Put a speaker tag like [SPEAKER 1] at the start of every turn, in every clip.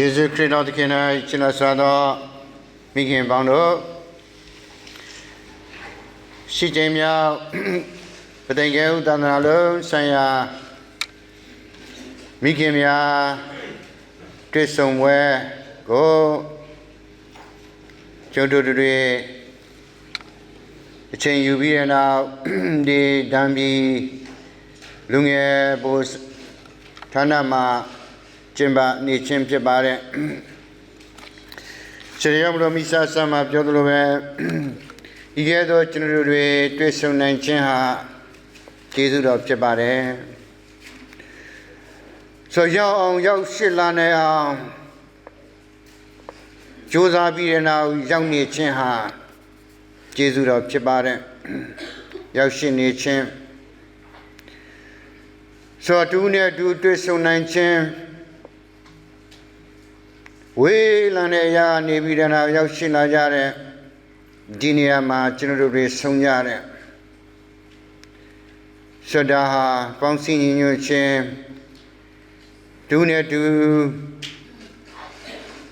[SPEAKER 1] ယေရှုခရစ်တော်သခင်၌ချစ်လက်စွာသောမိခင်ပေါင်းတို့ရှိခြင်းမြောက်ပသိင်္ဂေဥတန္တရာလုံးဆိုင်ရာမိခင်များတွေ့ဆုံပွဲကိုကျုပ်တို့တွေအချိန်ယူပြီးတဲ့နောက်ဒီတံပြီးလူငယ်ဘိုးဌာနမှာ ကျင်းပနေခြင်းဖြစ်ပါတယ်။ရှင်ရောမလို့မိစ္ဆာဆမ်းမှာပြောသလိုပဲဤကဲ့သို့ကျွန်တော်တို့တွေတွေ့ဆုံနိုင်ခြင်းဟာကျေးဇူးတော်ဖြစ်ပါတယ်။ဆိုရောက်အောင်ရောက်ရှိလာနိုင်အောင်ကြိုးစားပြီးတဲ့နောက်ရောက်နေခြင်းဟာကျေးဇူးတော်ဖြစ်ပါတယ်။ရောက်ရှိနေခြင်းဆိုတူနဲ့တူတွေ့ဆုံနိုင်ခြင်း ဝေးလံတဲ့အရာနေပြီးတဲ့နောက်ရောက်ရှိလာကြတဲ့ဒီနေရာမှာကျွန်တော်တို့တွေဆုံကြတဲ့စဒါဟာပေါင်းစည်းညီညွတ်ခြင်းဒူနဲ့တူ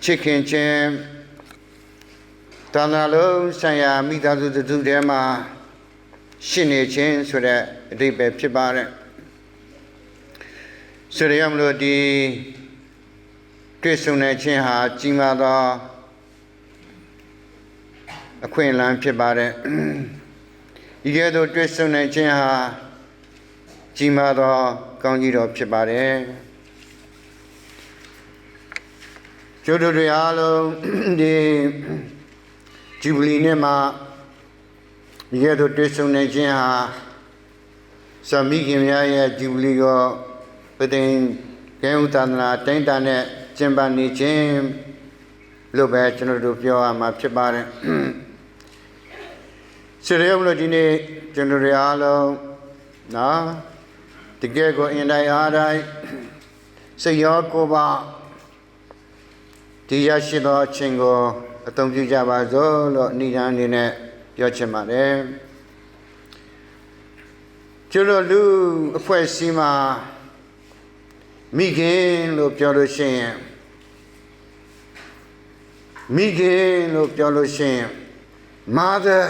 [SPEAKER 1] ချစ်ခင်ခြင်းတဏှာလုံးဆိုင်ရာမိသားစုတစ်စုထဲမှာရှိနေခြင်းဆိုတဲ့အဓိပ္ပာယ်ဖြစ်ပါတယ်ဆိုရရမလို့ဒီ တွေ့ဆုံနေခြင်းဟာကြီးမားသောအခွင့်အလမ်းဖြစ်ပါတယ်ဒီကဲ့သို့တွေ့ဆုံနေခြင်းဟာကြီးမားသောကောင်းကြီးတော်ဖြစ်ပါတယ်ကျိုးတို့တွေအားလုံးဒီဂျူဘလီနဲ့မှာဒီကဲ့သို့တွေ့ဆုံနေခြင်းဟာသမိခင်များရဲ့ဂျူဘလီကိုပသိင်ကဲဥတန္တနာတိုင်းတာနဲ့ ကျင်းပနေခြင်းလို့ပဲကျွန်တော်တို့ပြောရမှာဖြစ်ပါတယ်ဆရာမလို့ဒီနေ့ကျွန်တော်တို့အားလုံးနော်တကယ်ကိုအင်တိုင်းအားတိုင်းစိတ်ရောကိုယ်ပါဒီရရှိသောအချင်းကိုအသုံးပြုကြပါစို့လို့အနိဒာအနေနဲ့ပြောချင်ပါတယ်ကျွန်တော်လူအဖွဲ့အစည်းမှာ မိခင်လို့ပြောလို့ရှိရင်မိခင်လို့ပြောလို့ရှိရင် mother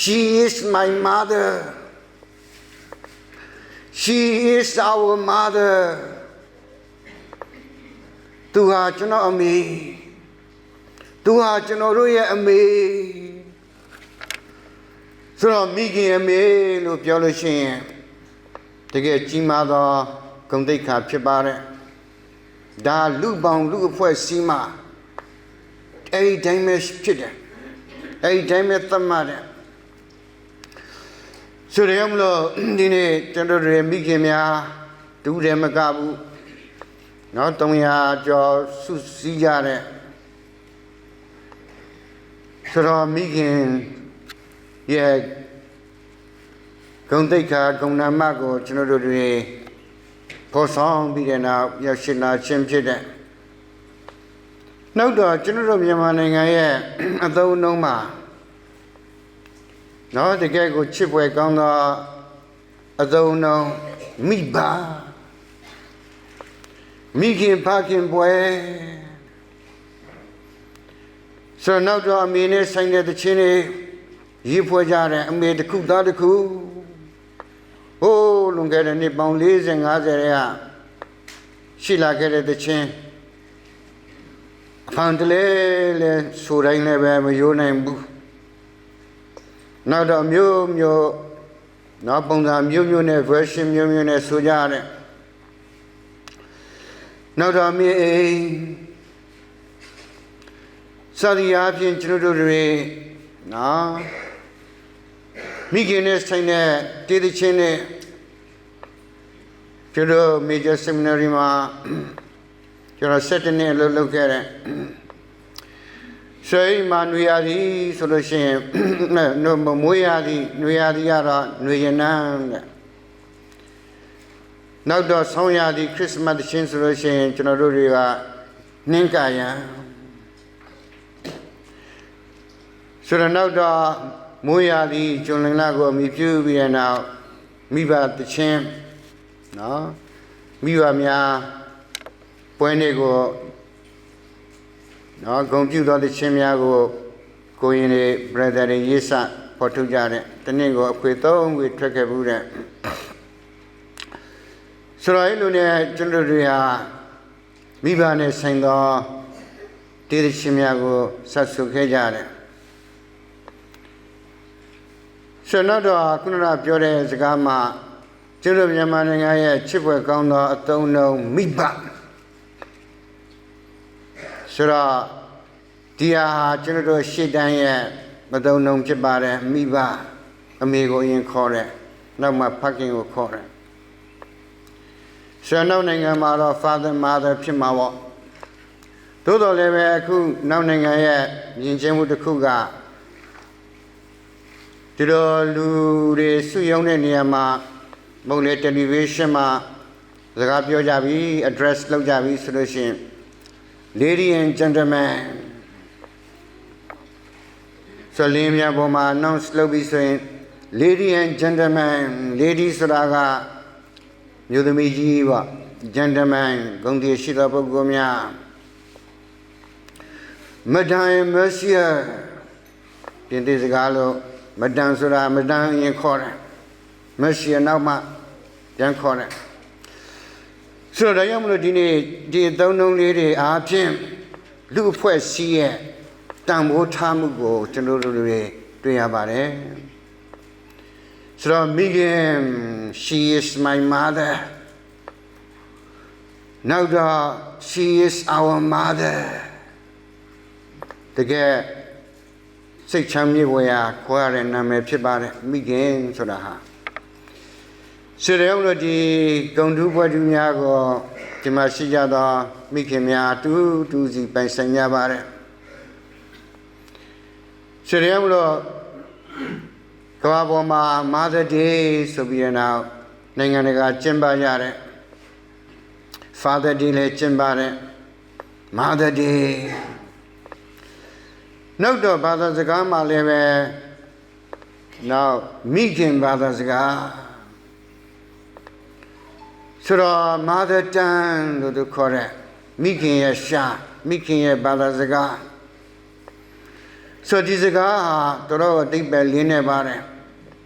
[SPEAKER 1] she is my mother she is our mother သူဟာကျွန်တော်အမေသူဟာကျွန်တော်တို့ရဲ့အမေဆိုတော့မိခင်အမေလို့ပြောလို့ရှိရင်တကယ်ကြီးမားသော ဂုဏ်သိက္ခာဖြစ်ပါတယ်ဒါလူပေါင်းလူအဖွဲ့စည်းမှာအဲ့ဒီတိုင်းပဲဖြစ်တယ်အဲ့ဒီတိုင်းပဲသတ်မှတ်တယ်ဆိုရမလို့ဒီနေ့ကျွန်တော်တို့မိခင်များဒူးတယ်မကဘူးနော်300ကျော်စုစည်းကြတဲ့ဆိုတော့မိခင်ရဲ့ဂုဏ်သိက္ခာဂုဏ်နာမကိုကျွန်တော်တို့တွေ ပေါ်ဆောင်ပြီးတဲ့နောက်ရောက်ရှိလာခြင်းဖြစ်တဲ့နောက်တော့ကျွန်တော်တို့မြန်မာနိုင်ငံရဲ့အသုံးအနှုန်းမှာနော်တကယ်ကိုချစ်ပွဲကောင်းသောအသုံးအနှုန်းမိဘမိခင်ဖခင်ပွဲဆိုတော့နောက်တော့အမေနဲ့ဆိုင်တဲ့တခြင်းတွေရေးဖွဲ့ကြတယ်အမေတစ်ခုသားတစ်ခုဟိုး လွန်ခဲ့တဲ့နှစ်ပေါင်း40 50ရဲကရှိလာခဲ့တဲ့တခြင်းအဖန်တလဲလဲဆိုတိုင်းလည်းပဲမယိုးနိုင်ဘူးနောက်တော့မျိုးမျိုးနောက်ပုံစံမျိုးမျိုးနဲ့ version မျိုးမျိုးနဲ့ဆိုကြရတယ်နောက်တော့မြေအိမ်စသည်အားဖြင့်ကျွန်တော်တို့တွေနော်မိခင်နဲ့ဆိုင်တဲ့တည်တခြင်းနဲ့ ကျွန်တော် major seminary မှာကျွန်တော်7နှစ်အလုပ်လုပ်ခဲ့တဲ့ဆွေမာနွေရသည်ဆိုလို့ရှိရင်မွေးရသည်နွေရသည်ကတော့နွေရနန်းတဲ့နောက်တော့ဆောင်းရသည်ခရစ်စမတ်ချင်းဆိုလို့ရှိရင်ကျွန်တော်တို့တွေကနှင်းကာယံဆိုတော့နောက်တော့မိုးရသည်ကျွန်လင်လာကိုအမိပြုပြီးတဲ့နောက်မိဘတချင်း နော်မိဘများပပွဲနေ့ကိုနော်ဂုံပြုသောတခြင်းများကိုကိုရင်တွေ brother တွေရေးစဖော်ထုတ်ကြတဲ့တနေ့ကိုအခွေသုံးခွေထွက်ခဲ့ဘူးတဲ့ဆိုတော့အဲ့လိုနဲ့ကျွန်တော်တို့ဟာမိဘနဲ့ဆိုင်သောတေးခြင်းများကိုဆက်ဆုပ်ခဲ့ကြတယ်ဆိုတော့တော့ခုနကပြောတဲ့စကားမှာ ကျတို့မြန်မာနိုင်ငံရဲ့ချစ်ပွဲကောင်းသောအသုံးနှုန်းမိဘဆိုတော့ဒီဟာကျွန်တော်တို့ရှေ့တန်းရဲ့မသုံးနှုန်းဖြစ်ပါတယ်မိဘအမေကိုအရင်ခေါ်တယ်နောက်မှဖခင်ကိုခေါ်တယ်ဆိုတော့နောက်နိုင်ငံမှာတော့ father mother ဖြစ်မှာပေါ့သို့တော်လည်းပဲအခုနောက်နိုင်ငံရဲ့မြင်ချင်းမှုတစ်ခုကဒီလိုလူတွေစုယုံတဲ့နေရာမှာ မုံလေ television မှာစကားပြောကြပြီ address လုပ်ကြပြီဆိုလို့ရှိရင် lady and gentlemen ဆိုလင်းမြပေါ်မှာ announce လုပ်ပြီးဆိုရင် lady and gentlemen lady ဆိုတာကမြို့သမီးကြီးပေါ့ gentlemen ဂုဏ်တည်ရှိသောပုဂ္ဂိုလ်များ madam and monsieur ပြင်သစ်စကားလို့ madam ဆိုတာ madam ရင်ခေါ်တယ် monsieur နောက်မှ ပြန်ခေါ်တယ်ဆိုတော့ဒါကြောင့်မလို့ဒီနေ့ဒီအသုံးနှုန်းလေးတွေအားဖြင့်လူအဖွဲ့စည်းရဲ့တန်ဖိုးထားမှုကိုကျွန်တော်တို့တွေတွေ့ရပါတယ်ဆိုတော့မိခင် she is my mother နောက်တော့ she is our mother တကယ်စိတ်ချမ်းမြေ့ဝရာခေါ်ရတဲ့နာမည်ဖြစ်ပါတယ်မိခင်ဆိုတာဟာ ဆိုတဲ့လို့ဒီဂုံတူးဘွယ်တူများကိုဒီမှာရှိကြသောမိခင်များအတူတူစီပိုင်ဆိုင်ကြပါတယ်ဆိုတဲ့လို့ကမ္ဘာပေါ်မှာ Mother Day ဆိုပြီးတဲ့နောက်နိုင်ငံတကာကျင်းပကြတဲ့ Father Day လည်းကျင်းပတဲ့ Mother Day နောက်တော့ဘာသာစကားမှလည်းပဲနောက်မိခင်ဘာသာစကား ဆိုတော့ mother tongue လို့သူခေါ်တဲ့မိခင်ရဲ့ရှာမိခင်ရဲ့ဘာသာစကားဆိုဒီစကားဟာတော်တော်အတိတ်ပဲလင်းနေပါတယ်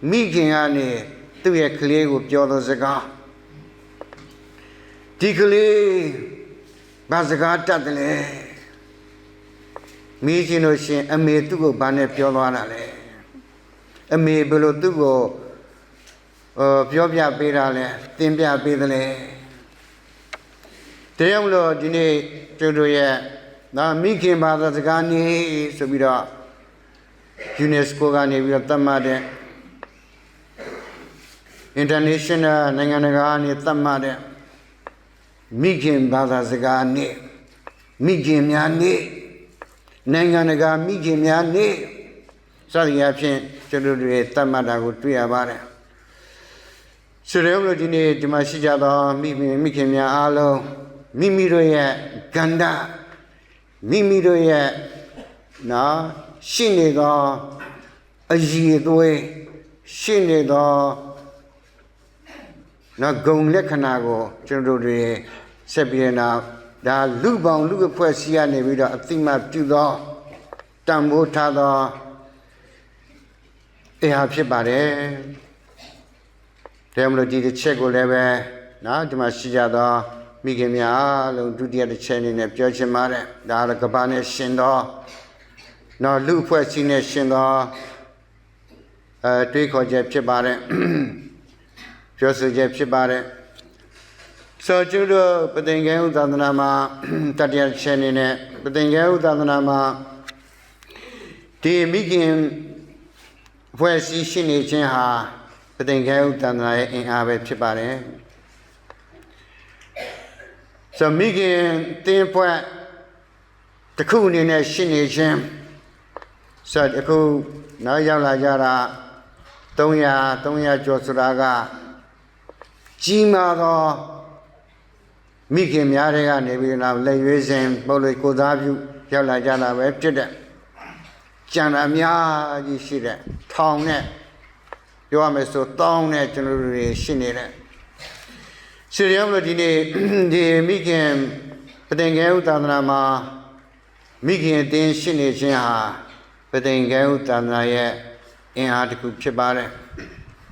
[SPEAKER 1] မိခင်ကနေသူ့ရဲ့ကလေးကိုပြောသောစကားဒီကလေးဘာစကားတတ်တယ်လဲမေးချင်လို့ရှင် အမေသူ့ကိုဘာနဲ့ပြောသွားတာလဲအမေဘယ်လိုသူ့ကို ဟောပြောပြပေးတာလဲသင်ပြပေးတယ်လဲတရားမလို့ဒီနေ့ကျုပ်တို့ရဲ့နော်မိခင်ဘာသာစကားနေဆိုပြီးတော့ UNESCO ကနေပြီးတော့သတ်မှတ်တဲ့ international နိုင်ငံတကာကနေသတ်မှတ်တဲ့မိခင်ဘာသာစကားနေမိခင်များနေနိုင်ငံတကာမိခင်များနေစသည်အဖြစ်ကျွန်တော်တို့သတ်မှတ်တာကိုတွေ့ရပါတယ် ဆိုရဲလို့ဒီနေ့ဒီမှာရှိကြသောမိခင်မိခင်များအားလုံးမိမိတို့ရဲ့ကန္တမိမိတို့ရဲ့နော်ရှိနေသောအည်အသွေးရှိနေသောနော်ဂုံလက္ခဏာကိုကျွန်တော်တို့တွေဆက်ပြီးတဲ့နောက်ဒါလူပေါင်းလူအဖွဲ့စီကနေပြီးတော့အတိမပြုသောတန်ဖိုးထားသောတရားဖြစ်ပါတယ် ဒါမလို့ဒီတစ်ချက်ကိုလည်းပဲနော်ဒီမှာရှိကြသောမိခင်များအားလုံးဒုတိယတစ်ချက်အနေနဲ့ပြောချင်ပါတယ်ဒါကကဘာနဲ့ရှင်သောနော်လူအဖွဲ့စီနဲ့ရှင်သောအဲတွေးခေါ်ချက်ဖြစ်ပါတယ်ပြောဆိုချက်ဖြစ်ပါတယ်ဆိုကျုတို့ပသိင်္ဂဲဥသာသနာမှာတတိယချက်အနေနဲ့ပသိင်္ဂဲဥသာသနာမှာဒီမိခင်ဖွဲ့စည်းရှိနေခြင်းဟာ ပသိင်္ဂဲဥသာသနာရဲ့အင်အားပဲဖြစ်ပါတယ်ဆိုမိခင်တင်းဖွဲ့တစ်ခုအနေနဲ့ရှိနေခြင်းဆိုအခုနောက်ရောက်လာကြတာ300 300ကျော်ဆိုတာကကြီးမားသောမိခင်များတွေကနေပြီးတော့လက်ရွေးစဉ်ပုတ်လို့ကိုသားပြုရောက်လာကြတာပဲဖြစ်တဲ့ကြံတာအများကြီးရှိတဲ့ထောင်နဲ့ ပြောရမယ်ဆိုတောင်းနဲ့ကျွန်တော်တို့တွေရှိနေတဲ့ဆီရီယမ်လို့ဒီနေ့ဒီမိခင်ပတင်ကဲဥသာသနာမှာမိခင်အတင်းရှိနေခြင်းဟာပတင်ကဲဥသာသနာရဲ့အင်အားတစ်ခုဖြစ်ပါတယ်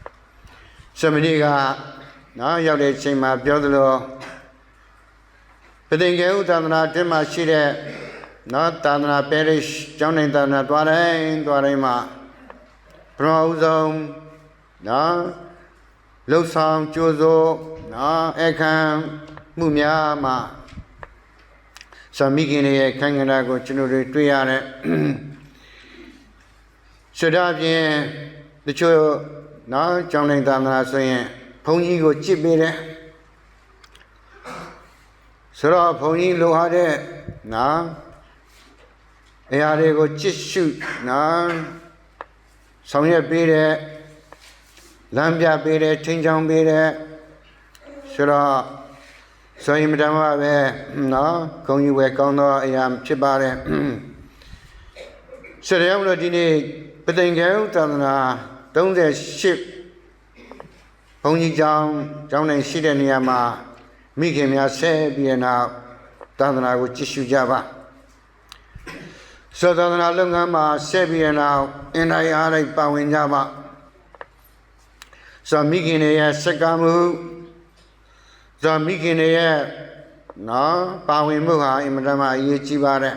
[SPEAKER 1] ။သမဏေကနော်ရောက်တဲ့ချိန်မှာပြောသလိုပတင်ကဲဥသာသနာအတွင်းမှာရှိတဲ့နော်သာသနာပဲရိကျောင်းနိုင်သာသနာသွားတိုင်းသွားတိုင်းမှာပထမဦးဆုံး နော်လှုပ်ဆောင်ကြိုးစိုးနော်အခမ်းမှုများမှာသမိခင်တွေရဲ့ခိုင်ခန္ဓာကိုကျွန်တော်တို့တွေ့ရတဲ့ဆွဒါဖြင့်တချို့နော်ကျောင်းနိုင်သာသနာဆိုရင်ဘုန်းကြီးကိုကြစ်ပေးတယ်ဆိုတော့ဘုန်းကြီးလိုဟာတဲ့နော်အရာတွေကိုကြစ်ရှုနော်ဆောင်ရွက်ပေးတဲ့ လမ်းပြပေးတဲ့ချင်းချောင်းပေးတဲ့ဆိုတော့ဆိုရင်မတမ်းပါပဲနော်ခုံကြီးဝယ်ကောင်းသောအရာဖြစ်ပါတယ်ဆရာမလို့ဒီနေ့ပသိင်္ဂယသာသနာ38ဘုန်းကြီးကျောင်းကျောင်းနိုင်ရှိတဲ့နေရာမှာမိခင်များဆဲပြီးတဲ့နောက်သာသနာကိုကြည့်ရှုကြပါသောသာသနာလုပ်ငန်းမှာဆက်ပြီးတဲ့နောက်အင်တိုင်းအားလိုက်ပါဝင်ကြပါ ဆိုမိခင်တွေရဲ့စက္ကမှုဆိုမိခင်တွေရဲ့နော်ပါဝင်မှုဟာအင်မတန်မှအရေးကြီးပါတယ်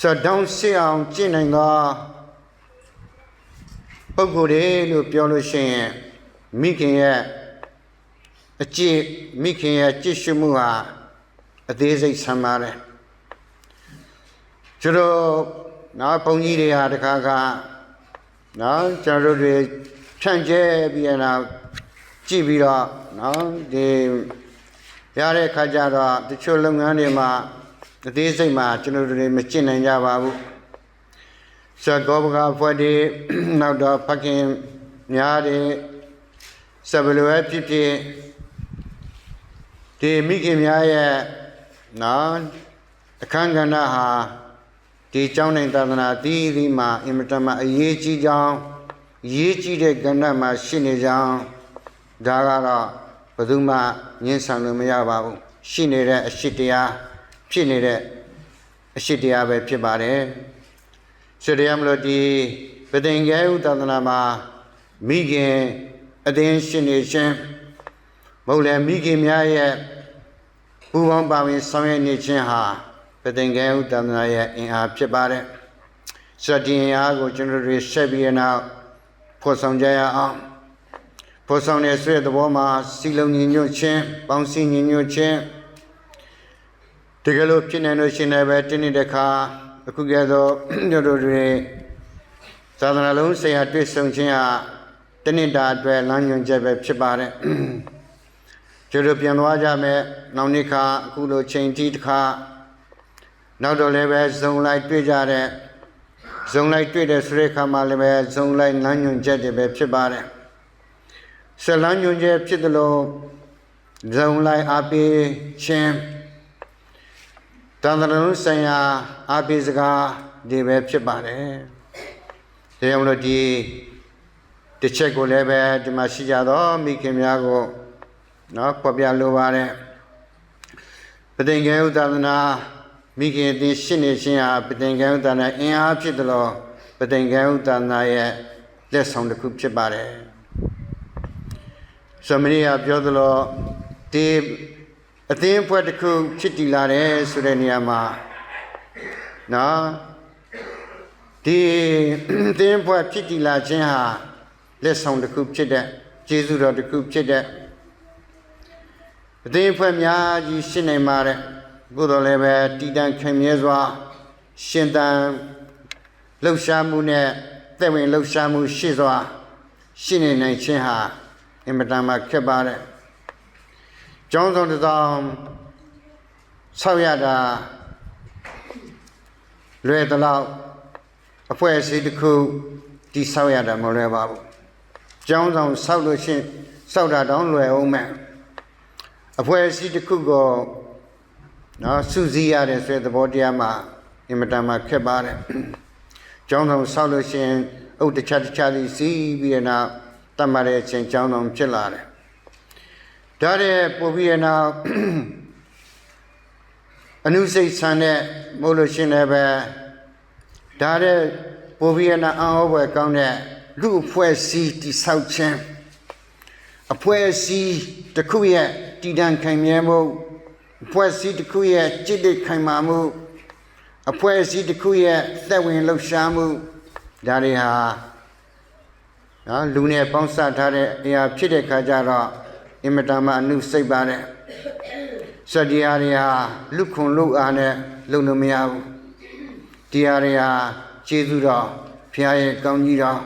[SPEAKER 1] ဆိုတောင်းစစ်အောင်ကျင့်နိုင်သောပုဂ္ဂိုလ်တွေလို့ပြောလို့ရှိရင်မိခင်ရဲ့အကျင့်မိခင်ရဲ့ကြည့်ရှုမှုဟာအသေးစိတ်ဆံပါတယ်ကျွန်တော်နော်ဘုန်းကြီးတွေဟာတခါကနော်ကျွန်တော်တို့တွေ ဖြန့်ကျဲပြီးရနောက်ကြည့်ပြီးတော့နော်ဒီရတဲ့ခါကျတော့တချို့လုပ်ငန်းတွေမှာအသေးစိတ်မှာကျွန်တော်တို့တွေမကျင့်နိုင်ကြပါဘူးစကောဘကဖွဲ့တွေနောက်တော့ဖခင်များတွေစပလွယ်ဖြစ်ဖြစ်ဒီမိခင်များရဲ့နော်အခန်းကဏ္ဍဟာဒီเจ้าနိုင်သာသနာအသီးသီးမှာအင်မတန်မှအရေးကြီးကြောင်း ရေးကြီးတဲ့ကဏ္ဍမှာရှိနေကြောင်းဒါကတော့ဘယ်သူမှငင်းဆန်လို့မရပါဘူးရှိနေတဲ့အရှိတရားဖြစ်နေတဲ့အရှိတရားပဲဖြစ်ပါတယ်ဆိုတရားမလို့ဒီပသိင်္ဂဲဥသာသနာမှာမိခင်အသင်းရှင်နေခြင်းမဟုတ်လေမိခင်များရဲ့ပူပေါင်းပါဝင်ဆောင်ရွက်နေခြင်းဟာပသိင်္ဂဲဥသာသနာရဲ့အင်အားဖြစ်ပါတယ်စတင်အားကိုကျွန်တော်တို့ဆက်ပြီးနောက် ဖော်ဆောင်ကြရအောင်ဖော်ဆောင်တဲ့ဆွေသဘောမှာစီလုံးညီညွတ်ခြင်းပေါင်းစည်းညီညွတ်ခြင်းတကယ်လို့ဖြစ်နေလို့ရှင်လည်းပဲတင်းနေတဲ့ခါအခုကဲတော့တို့တို့တွေသာသနာလုံးဆရာတွေ့ဆုံခြင်းဟာတနစ်တာအတွက်လမ်းညွှန်ချက်ပဲဖြစ်ပါတယ်ကျတို့ပြန်သွားကြမယ်နောက်နေ့ခါအခုလိုချိန်တီးတစ်ခါနောက်တော့လည်းပဲဇုံလိုက်တွေ့ကြတဲ့ ဇုံလိုက်တွေ့တဲ့ဆိုတဲ့ခါမှာလည်းပဲဇုံလိုက်လမ်းညွှန်ချက်တွေပဲဖြစ်ပါတယ်ဆက်လမ်းညွှန်ချက်ဖြစ်တယ်လို့ဇုံလိုက်အားပေးခြင်းတန်တရဏုဆိုင်ရာအားပေးစကားတွေပဲဖြစ်ပါတယ်ဒါကြောင့်မလို့ဒီတစ်ချက်ကိုလည်းပဲဒီမှာရှိကြတော့မိခင်များကိုနော်ပေါ်ပြလိုပါတယ်ပဋိင္ကေဥဒသနာ မိခင်အသည်ရှင်းနေခြင်းဟာပဋိင္ကေဥဒသနာအင်အားဖြစ်တယ်လို့ပဋိင္ကေဥဒသနာရဲ့လက်ဆောင်တစ်ခုဖြစ်ပါတယ်သမဏေကပြောသလိုဒီအသင်းဖွဲ့တစ်ခုဖြစ်တည်လာတယ်ဆိုတဲ့နေရာမှာနော်ဒီအသင်းဖွဲ့ဖြစ်တည်လာခြင်းဟာလက်ဆောင်တစ်ခုဖြစ်တဲ့ကျေးဇူးတော်တစ်ခုဖြစ်တဲ့အသင်းဖွဲ့များကြီးရှင်းနိုင်ပါတဲ့ ကိုယ်တော်လည်းပဲတည်တံ့ခင်မြဲစွာရှင်တန်လှုပ်ရှားမှုနဲ့တဲ့ဝင်လှုပ်ရှားမှုရှိစွာရှင်းနေနိုင်ခြင်းဟာအင်မတန်မှခက်ပါတယ်ကျောင်းဆောင်တစ်ဆောင်ဆောက်ရတာလွယ်တလောက်အဖွဲ့အစည်းတစ်ခုတိဆောက်ရတာမလွယ်ပါဘူးကျောင်းဆောင်ဆောက်လို့ရှိရင်ဆောက်တာတောင်းလွယ်အောင်မဲ့အဖွဲ့အစည်းတစ်ခုကို နော်စုစည်းရတဲ့ဆိုတဲ့သဘောတရားမှာအင်မတန်မှခက်ပါတယ်ကျောင်းဆောင်ဆောက်လို့ရှိရင်အုတ်တခြားတခြားစီစီးပြီးတဲ့နောက်တတ်မှတ်တဲ့အချိန်ကျောင်းဆောင်ဖြစ်လာတယ်ဒါတဲ့ပို့ပြီးတဲ့နောက်အနုစိတ်ဆန်တဲ့မို့လို့ရှင်းလည်းပဲဒါတဲ့ပိုပြီးရနာအံ့ဩဖွယ်ကောင်းတဲ့လူအဖွဲ့အစည်းတိဆောက်ခြင်းအဖွဲ့အစည်းတစ်ခုရဲ့တည်တံ့ခိုင်မြဲမှု အဖွဲ့အစည်းတစ်ခုရဲ့จิตတိခိုင်မာမှုအဖွဲ့အစည်းတစ်ခုရဲ့သက်ဝင်လှုပ်ရှားမှုဒါတွေဟာနော်လူနဲ့ပေါင်းစပ်ထားတဲ့အရာဖြစ်တဲ့ခါကျတော့အင်မတန်မှအနုစိတ်ပါတယ်စတရားတွေဟာလူခွန်လူအားနဲ့လုံလို့မရဘူးတရားတွေဟာကျေးဇူးတော်ဖခင်ရဲ့ကောင်းကြီးတော်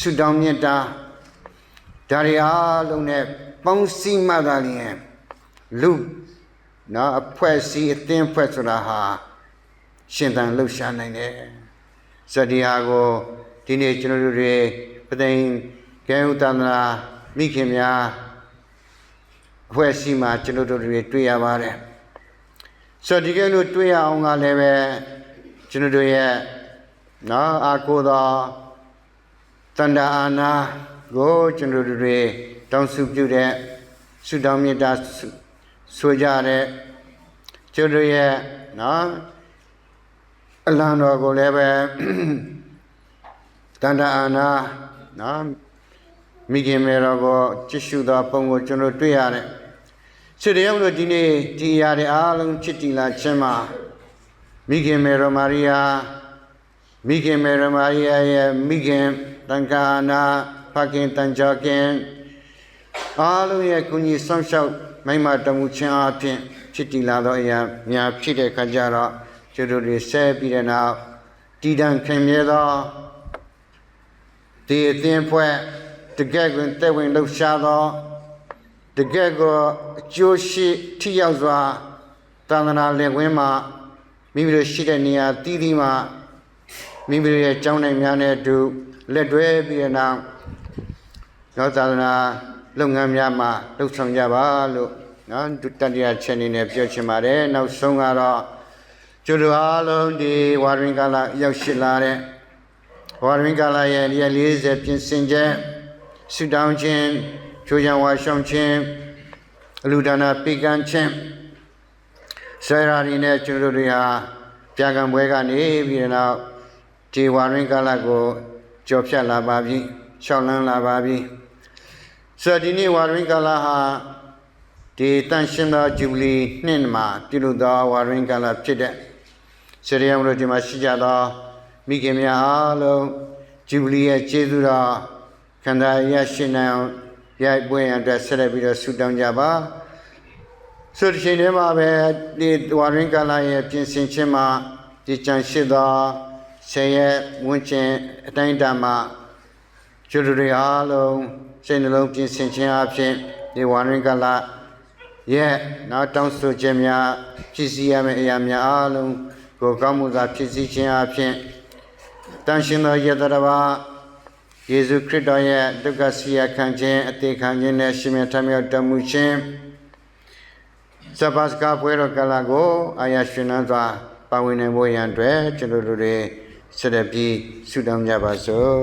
[SPEAKER 1] ဆုတောင်းမြတ်တာဒါတွေအားလုံးနဲ့ပေါင်းစည်းမှသာလျှင်လူ နော်အဖွဲ့အစည်းအသင်းအဖွဲ့ဆိုတာဟာရှင်သန်လှုပ်ရှားနိုင်တယ်စတရားကိုဒီနေ့ကျွန်တော်တို့တွေပသိမ်ကဲဥတန္တရာမိခင်များအဖွဲ့အစည်းမှာကျွန်တော်တို့တွေတွေ့ရပါတယ်ဆိုတော့ဒီကဲလို့တွေ့ရအောင်ကလည်းပဲကျွန်တော်တို့ရဲ့နော်အာကိုသောတန္တာအာနာကိုကျွန်တော်တို့တွေတောင်းစုပြုတဲ့ဆုတောင်းမေတ္တာ ဆိုကြတဲ့ကျွန်တော်တို့ရဲ့နော်အလံတော်ကိုလည်းပဲတန္တာအာနာနော်မိခင်မေတော်ကိုကြည့်ရှုသောပုံကိုကျွန်တော်တွေ့ရတယ်ဆွေတရားတို့ဒီနေ့ဒီအရာတွေအားလုံးဖြစ်တည်လာခြင်းမှာမိခင်မေတော်မာရိယာမိခင်မေတော်မာရိယာရဲ့မိခင်တန်ခါနာဖခင်တန်ကြခင်အားလုံးရဲ့ကုညီဆောင်ရှောက် မိမတမှုချင်းအဖြစ်ဖြစ်တည်လာသောအရာများဖြစ်တဲ့ခါကျတော့ကျွတ်တို့တွေဆဲပြီးတဲ့နောက်တည်တံ့ခင်မြဲသောဒီအသင်းဖွဲ့တကယ်ကိုတဲ့ဝင်လှုပ်ရှားသောတကယ်ကိုအကျိုးရှိထိရောက်စွာသာသနာလင်ကွင်းမှာမိမိတို့ရှိတဲ့နေရာတည်တည်မှာမိမိတို့ရဲ့ကျောင်းနိုင်များနဲ့အတူလက်တွဲပြီးတဲ့နောက်နောက်သာသနာ လုပ်ငန်းများမှာလှုပ်ဆောင်ကြပါလို့နော်ဒုတတိယချက်အနေနဲ့ပြောချင်ပါတယ်နောက်ဆုံးကတော့ကျွတ်အားလုံးဒီဝါရင်ကာလရောက်ရှိလာတဲ့ဝါရင်ကာလရဲ့ရက်40ပြင်ဆင်ချက်ဆုတောင်းခြင်းချိုးချံဝါရှောင်းခြင်းအလူဒါနာပိကံခြင်းဆရာရီနဲ့ကျွန်တော်တို့ဟာပြကံပွဲကနေပြီးတဲ့နောက်ဒီဝါရင်ကာလကိုကြော်ဖြတ်လာပါပြီရှောင်းလန်းလာပါပြီ ဆိုတော့ဒီနေ့ဝါရင်ကာလဟာဒီတန်ရှင်သောဂျူဘလီနှစ်မှာပြုလုပ်သောဝါရင်ကာလဖြစ်တဲ့ဆရာမတို့ဒီမှာရှိကြသောမိခင်များအားလုံးဂျူဘလီရဲ့ကျေးဇူးတော်ခန္ဓာရရှိနိုင်အောင်ရိုက်ပွဲရန်အတွက်ဆက်လက်ပြီးတော့ဆုတောင်းကြပါဆိုတဲ့ချိန်ထဲမှာပဲဒီဝါရင်ကာလရဲ့ပြင်ဆင်ခြင်းမှာဒီကြံရှိသောဆယ်ရက်ဝန်းကျင်အတိုင်းအတာမှာကျွတ်တွေအားလုံး စိတ်နှလုံးပြင်ဆင်ခြင်းအဖြစ်ဒီဝါရင်ကာလရဲ့နောက်တောင်းဆိုခြင်းများဖြစ်စီရမယ့်အရာများအားလုံးကိုကောင်းမှုသာဖြစ်စီခြင်းအဖြစ်တန်ရှင်သောယတရဘာယေရှုခရစ်တော်ရဲ့ဒုက္ခဆရာခံခြင်းအသေးခံခြင်းနဲ့ရှင်မြတ်ထမြောက်တော်မူခြင်းစပါစကားပွဲတော်ကလာကိုအာရရှင်နန်းစွာပါဝင်နိုင်ဖို့ရန်အတွက်ကျွန်တော်တို့တွေဆက်လက်ပြီးဆုတောင်းကြပါစို့